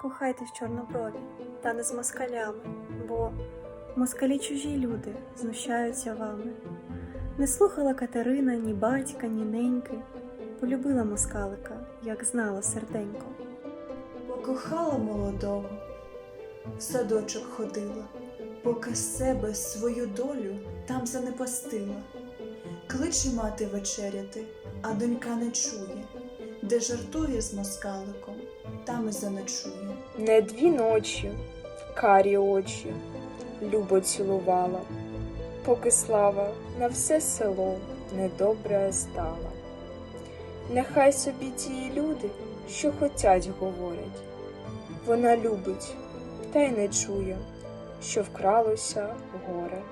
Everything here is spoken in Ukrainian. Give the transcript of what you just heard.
Кохайтесь чорноброві, та не з москалями, бо москалі чужі люди знущаються вами. Не слухала Катерина ні батька, ні неньки, полюбила москалика, як знала серденько. Покохала молодого, в садочок ходила, поки з себе свою долю там занепастила. Кличе мати вечеряти, а донька не чує, де жартує з москаликом, там і заночує. Не дві ночі, карі очі, любо цілувала, поки слава на все село недобре стала. Нехай собі ті люди, що хотять, говорять. Вона любить, та й не чує, що вкралося горе.